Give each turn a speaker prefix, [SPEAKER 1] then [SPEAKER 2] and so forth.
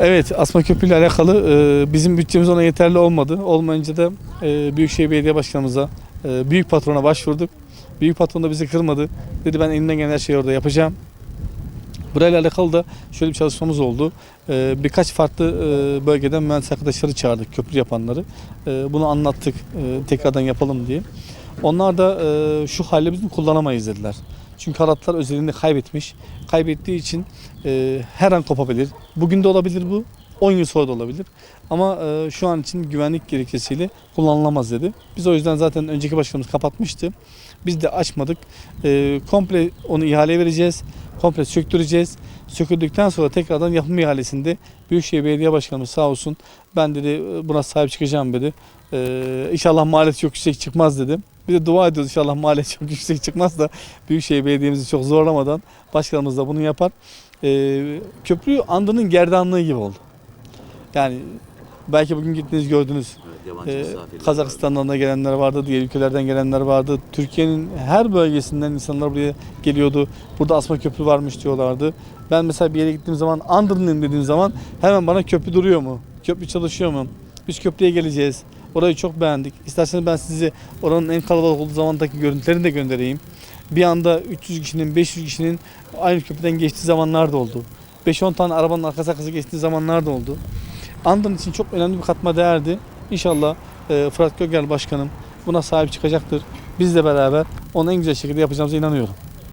[SPEAKER 1] Evet, Asma Köprü ile alakalı e, bizim bütçemiz ona yeterli olmadı. Olmayınca da e, Büyükşehir Belediye Başkanımıza, e, büyük patrona başvurduk. Büyük patron da bizi kırmadı. Dedi ben elimden gelen her şeyi orada yapacağım. Burayla alakalı da şöyle bir çalışmamız oldu. E, birkaç farklı e, bölgeden mühendis arkadaşları çağırdık, köprü yapanları. E, bunu anlattık, e, tekrardan yapalım diye. Onlar da e, şu halde bizim kullanamayız dediler. Çünkü halatlar özelliğini kaybetmiş. Kaybettiği için e, her an kopabilir. Bugün de olabilir bu. 10 yıl sonra da olabilir. Ama e, şu an için güvenlik gerekçesiyle kullanılamaz dedi. Biz o yüzden zaten önceki başkanımız kapatmıştı. Biz de açmadık. E, komple onu ihaleye vereceğiz. Komple söktüreceğiz. Söküldükten sonra tekrardan yapım ihalesinde Büyükşehir Belediye Başkanımız sağ olsun ben dedi buna sahip çıkacağım dedi. E, inşallah maliyeti çok yüksek çıkmaz dedi. Bir de dua ediyoruz inşallah maliyet çok yüksek çıkmaz da Büyükşehir Belediye'mizi çok zorlamadan başkanımız da bunu yapar. E, köprü andının gerdanlığı gibi oldu. Yani belki bugün gittiniz gördünüz.
[SPEAKER 2] Evet,
[SPEAKER 1] Ee. Kazakistan'dan da gelenler vardı, diğer ülkelerden gelenler vardı. Türkiye'nin her bölgesinden insanlar buraya geliyordu. Burada asma köprü varmış diyorlardı. Ben mesela bir yere gittiğim zaman Andırın'ın dediğim zaman hemen bana köprü duruyor mu? Köprü çalışıyor mu? Biz köprüye geleceğiz. Orayı çok beğendik. İsterseniz ben size oranın en kalabalık olduğu zamandaki görüntülerini de göndereyim. Bir anda 300 kişinin, 500 kişinin aynı köprüden geçtiği zamanlar da oldu. 5-10 tane arabanın arkası arkası geçtiği zamanlar da oldu. Andın için çok önemli bir katma değerdi. İnşallah e, Fırat Gögel Başkanım buna sahip çıkacaktır. Bizle beraber onu en güzel şekilde yapacağımıza inanıyorum.